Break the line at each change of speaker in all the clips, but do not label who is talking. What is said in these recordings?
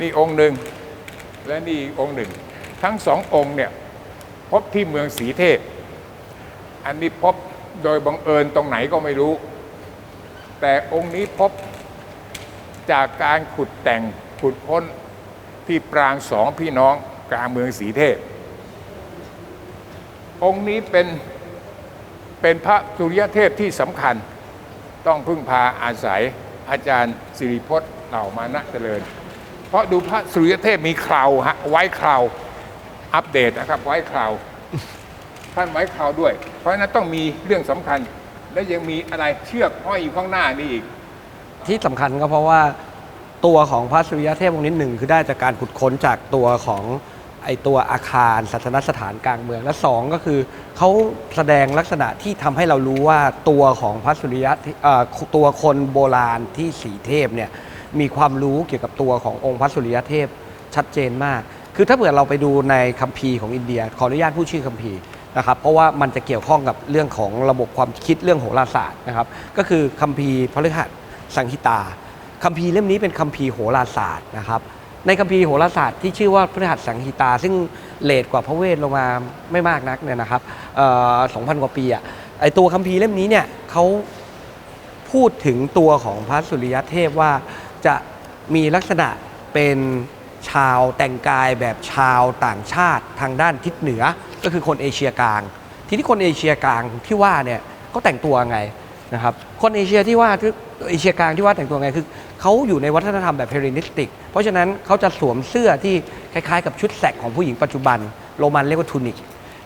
นี่องค์หนึ่งและนี่องค์หนึ่ง ทั้งสององค์เนี่ยพบที่เมืองสีเทพ อันนี้พบโดยบังเอิญตรงไหนก็ไม่รู้ แต่องค์นี้พบจากการขุดแต่งขุดพ้นที่ปรางสองพี่น้องกลางเมืองสีเทพ องค์นี้เป็นเป็นพระสุริยเทพที่สำคัญต้องพึ่งพาอาศัยอาจารย์สิริพจน์เหล่ามานะเจริญ ราะดูพระสุริยเทพมีคราวฮะไว้คราวอัปเดตนะครับ ไว้คราวท่านไว้คราวด้วย เพราะฉะนั้นต้องมีเรื่องสำคัญ และยังมีอะไรเชือกห้อยอยู่ข้างหน้านี่อีก
ที่สำคัญก็เพราะว่าตัวของพระสุริยเทพองค์นี้หนึ่งคือได้จากการขุดค้นจากตัวของไอตัวอาคารศาสนสถานกลางเมืองและสองก็คือเขาแสดงลักษณะที่ทำให้เรารู้ว่าตัวของพระสุริยะเอ่อตัวคนโบราณที่สีเทพเนี่ย มีความรู้เกี่ยวกับตัวขององค์พระสุริยเทพชัดเจนมาก คือถ้าเผื่อเราไปดูในคัมภีร์ของอินเดีย ขออนุญาตพูดชื่อคัมภีร์นะครับ เพราะว่ามันจะเกี่ยวข้องกับเรื่องของระบบความคิดเรื่องโหราศาสตร์นะครับ ก็คือคัมภีร์พฤหัสสังหิตาคัมภีร์เล่มนี้เป็นคัมภีร์โหราศาสตร์นะครับ ในคัมภีร์โหราศาสตร์ที่ชื่อว่าพฤหัสสังหิตา ซึ่งเลทกว่าพระเวทลงมาไม่มากนักเนี่ยนะครับสองพันกว่าปีอะไอตัวคัมภีร์เล่มนี้เนี่ยเขาพูดถึงตัวของพระสุริยเทพว่า จะมีลักษณะเป็นชาวแต่งกายแบบชาวต่างชาติทางด้านทิศเหนือก็คือคนเอเชียกลาง ทีนี้คนเอเชียกลางที่ว่าเนี่ยเขาแต่งตัวไงนะครับคนเอเชียที่ว่าคือเอเชียกลางที่ว่าแต่งตัวไงคือเขาอยู่ในวัฒนธรรมแบบเฮเลนิสติก เพราะฉะนั้นเขาจะสวมเสื้อที่คล้ายๆ กับชุดแสกของผู้หญิงปัจจุบันโรมันเรียกว่าทูนิก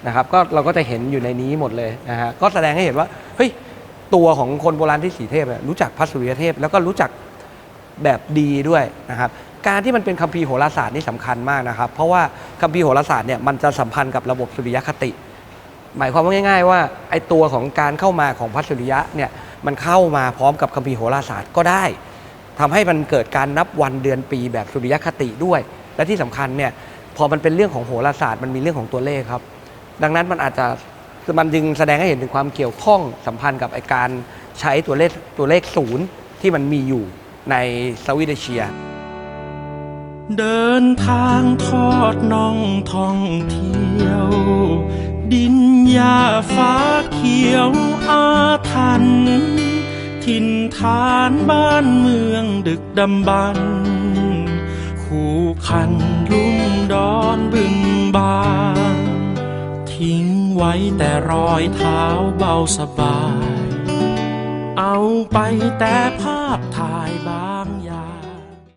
นะครับก็เราก็จะเห็นอยู่ในนี้หมดเลยนะฮะก็แสดงให้เห็นว่าเฮ้ยตัวของคนโบราณที่สีเทพเนี่ยรู้จักพระสุริยเทพ แล้วก็รู้จัก แบบดีด้วยนะครับการที่มันเป็นคัมภีร์โหราศาสตร์นี่สำคัญมากนะครับ เพราะว่าคัมภีร์โหราศาสตร์เนี่ยมันจะสัมพันธ์กับระบบสุริยคติ หมายความว่าง่าย ๆ ว่าไอตัวของการเข้ามาของพระสุริยะเนี่ยมันเข้ามาพร้อมกับคัมภีร์โหราศาสตร์ก็ได้ทำให้มันเกิดการนับวันเดือนปีแบบสุริยคติด้วย และที่สำคัญเนี่ยพอมันเป็นเรื่องของโหราศาสตร์มันมีเรื่องของตัวเลขครับ ดังนั้นมันอาจจะมันจึงแสดงให้เห็นถึงความเกี่ยวข้องสัมพันธ์กับไอการใช้ตัวเลขตัวเลขศูนย์ที่มันมีอยู่ ในสวิตเชีย
เดินทางทอดน่องท่องเที่ยว ดินหญ้าฟ้าเขียวอาทันถิ่นฐานบ้านเมืองดึกดำบรรคู่คันลุ่มดอนบึงบานทิ้งไว้แต่รอยเท้าเบาสบาย เอาไปแต่ภาพถ่ายบาง